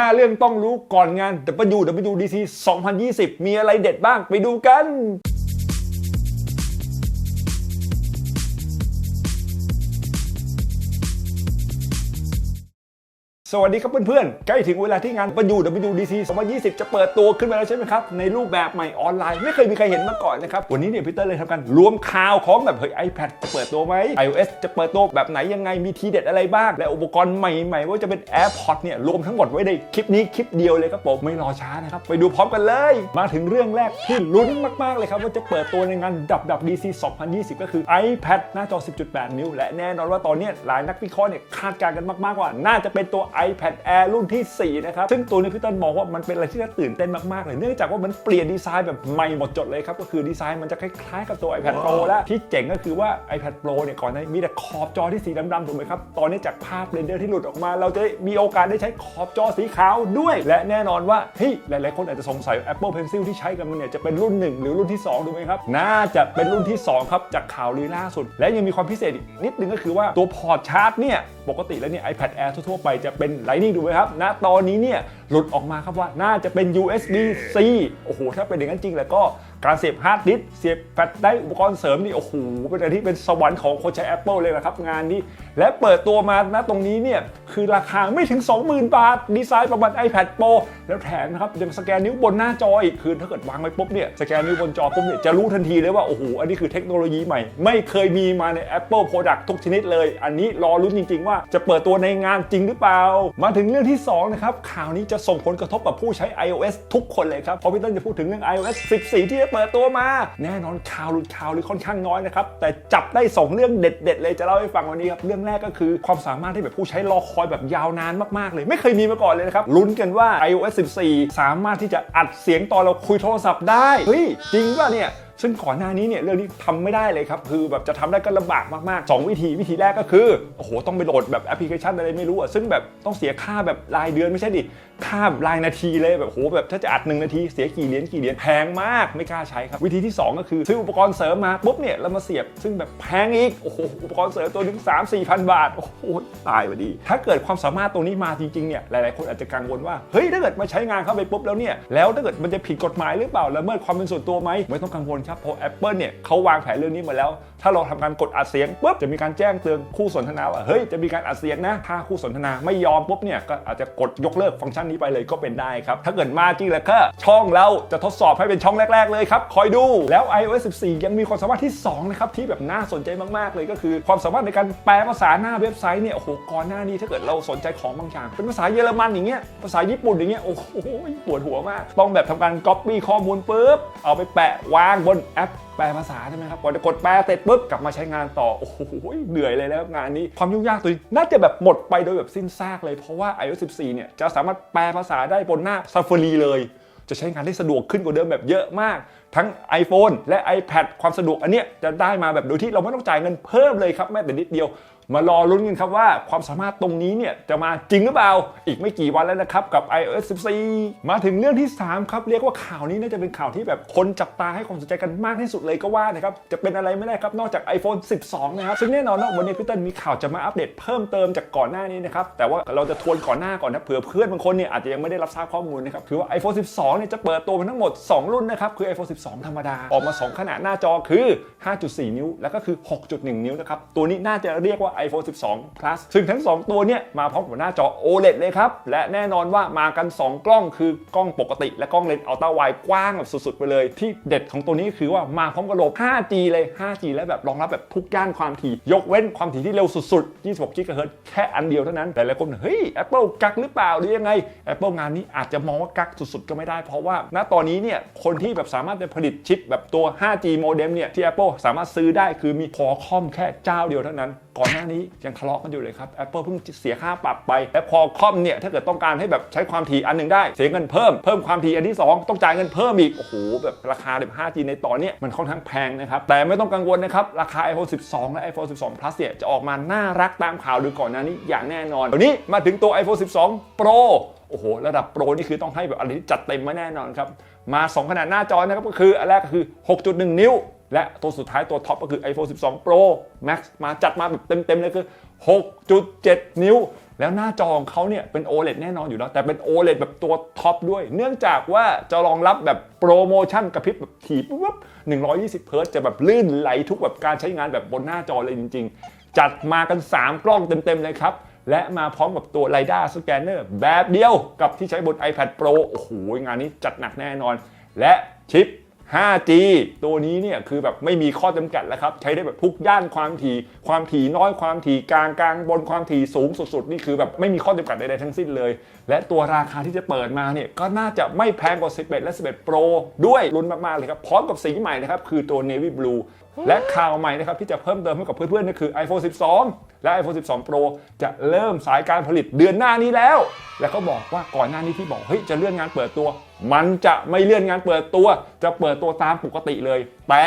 5 เรื่องต้องรู้ก่อนงาน WWDC 2020 มีอะไรเด็ดบ้างไปดูกัน สวัสดีครับเพื่อนๆ ใกล้ถึงเวลาที่งานประยู WDC 2020 จะเปิดตัวขึ้นมาแล้วใช่ไหมครับ ในรูปแบบใหม่ออนไลน์ ไม่เคยมีใครเห็นมาก่อนนะครับ วันนี้เนี่ยพีเตอร์เลยทำการรวมข่าวของแบบเฮ้ย iPad จะเปิดตัวไหม iOS จะเปิดตัวแบบไหนยังไงมีทีเด็ดอะไรบ้าง และอุปกรณ์ใหม่ๆ ว่าจะเป็น AirPods เนี่ยรวมทั้งหมดไว้ในคลิปนี้คลิปเดียวเลยครับผมไม่รอช้านะครับไปดูพร้อมกันเลย มาถึงเรื่องแรกที่ลุ้นมากๆเลยครับว่าจะเปิดตัวในงาน WWDC 2020 ก็คือ iPad หน้าจอ 10.8 นิ้ว และแน่นอนว่าตอนนี้หลายนักวิเคราะห์เนี่ยคาดการณ์กันมากๆว่าน่าจะเป็นตัว iPad Air รุ่นที่ 4 นะครับ ซึ่งตัวนี้พี่ต้นมองว่ามันเป็นอะไรที่น่าตื่นเต้นมากๆเลย เนื่องจากว่ามันเปลี่ยนดีไซน์แบบใหม่หมดจดเลยครับ ก็คือดีไซน์มันจะคล้ายๆกับตัว iPad Pro แล้ว ที่เจ๋งก็คือว่า iPad Pro เนี่ยก่อนหน้านี้มีแต่ขอบจอที่สีดำๆถูกไหมครับ ตอนนี้จากภาพเรนเดอร์ที่หลุดออกมา เราจะมีโอกาสได้ใช้ขอบจอสีขาวด้วย และแน่นอนว่าเฮ้ยหลายๆคนอาจจะสงสัย Apple Pencil ที่ใช้กันมันเนี่ยจะเป็นรุ่น 1 หรือรุ่นที่2ถูกไหมครับน่าจะเป็นรุ่นที่ 2 ครับจากข่าวลือล่าสุด และยังมีความพิเศษอีกนิดนึงก็คือว่าตัวพอร์ตชาร์จเนี่ยปกติแล้วเนี่ย iPad Air ทั่วๆไปจะเป็น Lightning ถูกไหมครับณตอนนี้เนี่ยหลุดออกมาครับว่าน่าจะเป็น USB C โอ้โห ถ้าเป็นอย่างนั้นจริงแล้วก็การเสียบฮาร์ดดิสเสียบแฟลชได้อุปกรณ์เสริมนี่โอ้โหเป็นอะไรที่เป็นสวรรค์ของคนใช้ Apple เลยนะครับงานนี้ และเปิดตัวมาณตรงนี้เนี่ย คือราคาไม่ถึง 20,000 บาท ดีไซน์ประมาณ iPad Pro แล้วแถมนะครับยังสแกนนิ้วบนหน้าจออีกคือถ้าเกิดวางไว้ปุ๊บเนี่ยสแกนนิ้วบนจอปุ๊บเนี่ยจะรู้ทันทีเลยว่าโอ้โหอันนี้คือเทคโนโลยีใหม่ ไม่เคยมีมาใน Apple Product ทุกชนิดเลย อันนี้รอรุ้นจริง ๆ ว่าจะเปิดตัวในงานจริงหรือเปล่า มาถึงเรื่องที่สองนะครับข่าวนี้จะส่งผลกระทบกับผู้ใช้ iOS ทุกคนเลยครับเพราะพี่เต้นจะพูดถึงเรื่อง iOS 14 ที่จะเปิดตัวมา แน่นอนข่าวหลุดข่าวหรือค่อนข้างน้อยนะครับแต่จับได้สองเรื่องเด็ด ๆ เลยจะเล่าให้ฟังวันนี้ครับเรื่องแรกก็คือความสามารถที่แบบผู้ใช้รอคอยแบบยาวนานมากๆเลย ไม่เคยมีมาก่อนเลยนะครับลุ้นกันว่า iOS 14 สามารถที่จะอัดเสียงตอนเราคุยโทรศัพท์ได้เฮ้ยจริงป่ะเนี่ย ซึ่งก่อนหน้านี้เนี่ยเรื่องนี้ทำไม่ได้เลยครับ คือแบบจะทำได้ก็ลำบากมากๆ 2 วิธีวิธีแรกก็คือโอ้โหต้องไปโหลดแบบแอปพลิเคชันอะไรไม่รู้อะซึ่งแบบต้องเสียค่าแบบรายเดือนไม่ใช่ดิค่ารายนาทีเลยแบบโหแบบถ้าจะอัดหนึ่งนาทีเสียกี่เหรียญกี่เหรียญแพงมากไม่กล้าใช้ครับ วิธีที่ 2 ก็คือซื้ออุปกรณ์เสริมมาปุ๊บเนี่ยแล้วมาเสียบซึ่งแบบแพงอีกโอ้โหอุปกรณ์เสริมตัวหนึง 3 4 0 0 0บาทโอ้โหตายพอดี ถ้าเกิดความสามารถตรงนี้มาจริงๆเนี่ยหลายๆ คนอาจจะกังวลว่าเฮ้ยถ้าเกิดมาใช้งานเข้าไปปุ๊บแล้วเนี่ยแล้วถ้าเกิดมันจะผิดกฎหมายหรือเปล่าละเมิดความเป็นส่วนตัวไหมไม่ต้องกังวลครับเพราะ Apple เนี่ยเขาวางแผนเรื่องนี้มาแล้ว ถ้าเราทำการกดอัดเสียงปุ๊บจะมีการแจ้งเตือนคู่สนทนาว่าเฮ้ยจะมีการอัดเสียงนะถ้าคู่สนทนาไม่ยอมปุ๊บเนี่ยก็อาจจะกดยกเลิกฟังก์ชันนี้ไปเลยก็เป็นได้ครับถ้าเกิดมาจริงแล้วก็ช่องเราจะทดสอบให้เป็นช่องแรก ๆ เลยครับคอยดูแล้ว iOS 14 ยังมีความสามารถที่2นะครับที่แบบน่าสนใจมากๆเลยก็คือ ความสามารถในการแปลภาษาหน้าเว็บไซต์เนี่ยโอ้โหก่อนหน้านี้ถ้าเกิดเราสนใจของบางอย่างเป็นภาษาเยอรมันอย่างเงี้ยภาษาญี่ปุ่นอย่างเงี้ยโอ้โหปวดหัวมาก ต้องแบบทำการ copy ข้อมูลปุ๊บเอาไปแปะวางบนแอปแปลภาษาใช่ไหมครับพอจะกดแปลเสร็จปุ๊บกลับมาใช้งานต่อ โอ้โหเหนื่อยเลยแล้วงานนี้ ความยุ่งยากตัวนี้น่าจะแบบหมดไปโดยแบบสิ้นซากเลย เพราะว่า iOS 14 เนี่ยจะสามารถแปลภาษาได้บนหน้า Safari เลย จะใช้งานได้สะดวกขึ้นกว่าเดิมแบบเยอะมาก ทั้ง iPhone และ iPad ความสะดวกอันเนี้ยจะได้มาแบบโดยที่เราไม่ต้องจ่ายเงินเพิ่มเลยครับแม้แต่นิดเดียว มารอลุ้นกันครับว่าความสามารถตรงนี้เนี่ยจะมาจริงหรือเปล่า อีกไม่กี่วันแล้วนะครับกับ iOS 14 มาถึงเรื่องที่ 3 ครับเรียกว่าข่าวนี้น่าจะเป็นข่าวที่แบบคนจับตาให้ความสนใจกันมากที่สุดเลยก็ว่านะครับจะเป็นอะไรไม่ได้ครับนอกจาก iPhone 12 นะครับซึ่งแน่นอนว่าวันนี้พี่เติ้ลมีข่าวจะมาอัปเดตเพิ่มเติมจากก่อนหน้านี้นะครับแต่ว่าเราจะทวนก่อนหน้าก่อนนะเผื่อเพื่อนบางคนเนี่ยอาจจะยังไม่ได้รับทราบข้อมูลนะครับคือว่า iPhone 12 เนี่ยจะเปิดตัวมาทั้งหมด 2 รุ่นนะครับคือ iPhone 12ธรรมดา ออกมา 2 ขนาดหน้าจอคือ 5.4 นิ้ว แล้วก็คือ 6.1 นิ้วนะครับ ตัวนี้น่าจะเรียกว่า iPhone 12 plus ซึ่งทั้ง 2 ตัวเนี่ยมาพร้อมกับหน้าจอ OLED เลยครับ และแน่นอนว่ามากัน 2 กล้องคือกล้องปกติ และกล้องเลนส์อัลตร้าไวด์กว้างแบบสุดๆ ไปเลย ที่เด็ดของตัวนี้คือว่ามาพร้อมกับระบบ 5G เลย 5G และแบบรองรับแบบทุกย่านความถี่ ยกเว้นความถี่ที่เร็วสุดๆ 26 GHz แค่อันเดียวเท่านั้น แต่หลายคนเฮ้ย Apple กักหรือเปล่าหรือยังไง Apple งานนี้อาจจะมองว่ากักสุดๆ ก็ไม่ได้เพราะว่าณตอนนี้เนี่ยคนที่แบบสามารถจะผลิตชิปแบบตัว 5G โมเด็มเนี่ยที่ Apple สามารถซื้อได้คือมีพอคอมแค่เจ้าเดียวเท่านั้น ก่อนหน้านี้ยังทะเลาะกันอยู่เลยครับ Apple เพิ่งเสียค่าปรับไปและพอคอมเนี่ยถ้าเกิดต้องการให้แบบใช้ความถี่อันหนึ่งได้ เสียเงินเพิ่มเพิ่มความถี่อันที่ 2 ต้องจ่ายเงินเพิ่มอีกโอ้โหแบบราคาแบบ 5G ในตอนเนี้ยมันค่อนข้างแพงนะครับแต่ไม่ต้องกังวลนะครับราคา iPhone 12 และ iPhone 12 Plus เนี่ยจะออกมาน่ารักตามข่าวดูก่อนหน้านี้อย่างแน่นอนเดี๋ยวนี้มาถึงตัว iPhone 12 Pro โอ้โห ระดับโปรนี่คือต้องให้แบบอะไรที่จัดเต็มมาแน่นอนครับ มา 2 ขนาดหน้าจอนะครับก็คืออันแรกก็คือ 6.1 นิ้ว และตัวสุดท้ายตัวท็อปก็คือ iPhone 12 Pro Max มาจัดมาแบบเต็มๆเลยคือ 6.7 นิ้ว แล้วหน้าจอของเขาเนี่ยเป็น OLED แน่นอนอยู่แล้ว แต่เป็น OLED แบบตัวท็อปด้วย เนื่องจากว่าจะรองรับแบบโปรโมชั่นกระพริบแบบถี่ปุ๊บ120เฮิร์ตจะแบบลื่นไหลทุกแบบการใช้งานแบบบนหน้าจอเลยจริง ๆ จัดมากัน 3 กล้องเต็มๆเลยครับ และมาพร้อมกับตัว LiDAR Scanner แบบเดียวกับที่ใช้บน iPad Pro โอ้โห งานนี้จัดหนักแน่นอน และชิป 5G ตัวนี้เนี่ยคือแบบไม่มีข้อจำกัดแล้วครับ ใช้ได้แบบทุกย่านความถี่ ความถี่น้อยความถี่กลางกลางบนความถี่สูงสุดๆ นี่คือแบบไม่มีข้อจำกัดใดๆทั้งสิ้นเลย และตัวราคาที่จะเปิดมาเนี่ยก็น่าจะไม่แพงกว่า 11 และ 11 Pro ด้วยลุ้นมากๆเลยครับ พร้อมกับสีใหม่นะครับคือตัว Navy Blue และข่าวใหม่นะครับที่จะเพิ่มเติมให้กับเพื่อนๆนั่นคือ iPhone 12 และ iPhone 12 Pro จะเริ่มสายการผลิตเดือนหน้านี้แล้ว และเขาบอกว่าก่อนหน้านี้ที่บอกเฮ้ยจะเลื่อนงานเปิดตัว มันจะไม่เลื่อนงานเปิดตัว จะเปิดตัวตามปกติเลย แต่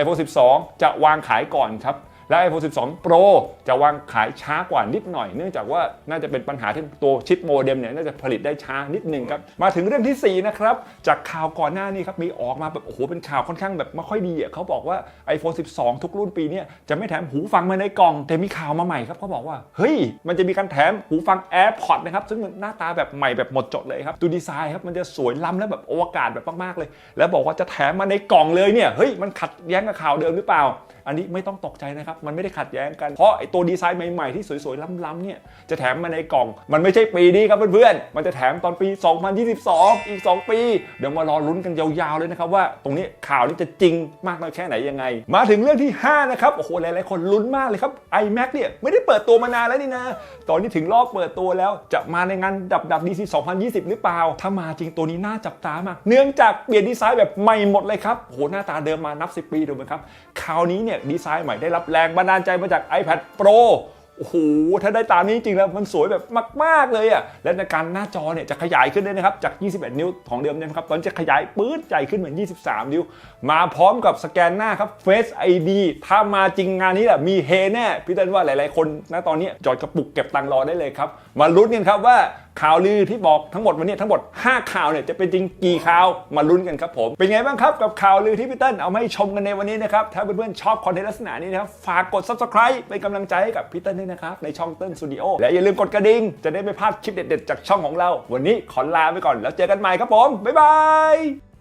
iPhone 12 จะวางขายก่อนครับ และ iPhone 12 Pro จะวางขายช้ากว่านิดหน่อย เนื่องจากว่าน่าจะเป็นปัญหาที่ตัวชิปโมเด็มเนี่ยน่าจะผลิตได้ช้านิดนึงครับ มาถึงเรื่องที่ 4 นะครับ จากข่าวก่อนหน้านี้ครับ มีออกมาแบบโอ้โหเป็นข่าวค่อนข้างแบบไม่ค่อยดีอะเขาบอกว่า iPhone 12 ทุกรุ่นปีเนี้จะไม่แถมหูฟังมาในกล่อง แต่มีข่าวมาใหม่ครับเขาบอกว่าเฮ้ยมันจะมีการแถมหูฟัง AirPods นะครับซึ่งหน้าตาแบบใหม่แบบหมดจดเลยครับดูดีไซน์ครับมันจะสวยล้ำและแบบอวกาศแบบมากๆเลย แล้วบอกว่าจะแถมมาในกล่องเลยเนี่ยเฮ้ยมันขัดแย้งกับข่าวเดิมหรือเปล่าอันนี้ไม่ต้องตกใจนะครับ มันไม่ได้ขัดแย้งกัน เพราะไอตัวดีไซน์ใหม่ๆที่สวยๆล้ำๆเนี่ยจะแถมมาในกล่อง มันไม่ใช่ปีนี้ครับเพื่อนๆ มันจะแถมตอนปี 2022 อีก 2 ปี เดี๋ยวมารอลุ้นกันยาวๆเลยนะครับว่าตรงนี้ข่าวนี้จะจริงมากน้อยแค่ไหนยังไง มาถึงเรื่องที่ 5 นะครับโอ้โหหลายๆคนลุ้นมากเลยครับ iMac เนี่ยไม่ได้เปิดตัวมานานแล้วนี่นะตอนนี้ถึงรอบเปิดตัวแล้วจะมาในงานดับดับ DC 2020 หรือเปล่า ถ้ามาจริงตัวนี้น่าจับตามากเนื่องจากเปลี่ยนดีไซน์แบบใหม่หมดเลยครับโอ้โหหน้าตาเดิมมานับ 10 ปีถูกไหมครับคราวนี้เนี่ยดีไซน์ใหม่ได้รับแรงบันดาลใจมาจาก iPad Pro โอ้โห ถ้าได้ตามนี้จริงแล้วมันสวยแบบมาก ๆ เลยอะ่ะ และในการหน้าจอเนี่ยจะขยายขึ้นด้วยนะครับ จาก 21 นิ้วของเดิมเนี่ยนะครับ ตอนจะขยายปื๊ดใหญ่ขึ้นเหมือน 23 นิ้ว มาพร้อมกับสแกนหน้าครับ Face ID ถ้ามาจริงงานนี้แหละมีเฮแน่ พี่เต้นว่าหลาย ๆ คนณตอนนี้จอดกระปุกเก็บตังค์รอได้เลยครับ มาลุ้นกันครับว่าข่าวลือที่บอกทั้งหมดวันนี้ทั้งหมด 5 ข่าวเนี่ยจะเป็นจริงกี่ข่าวมาลุ้นกันครับผม เป็นไงบ้างครับกับข่าวลือที่พี่เติ้ลเอามาให้ชมกันในวันนี้นะครับ ถ้าเพื่อนๆชอบคอนเทนต์ลักษณะนี้นะครับฝากกด subscribe เป็นกำลังใจให้กับพี่เติ้ลด้วยนะครับในช่องเติ้ลสตูดิโอและอย่าลืมกดกระดิ่งจะได้ไม่พลาดคลิปเด็ดๆจากช่องของเรา วันนี้ขอลาไปก่อนแล้วเจอกันใหม่ครับผมบ๊ายบาย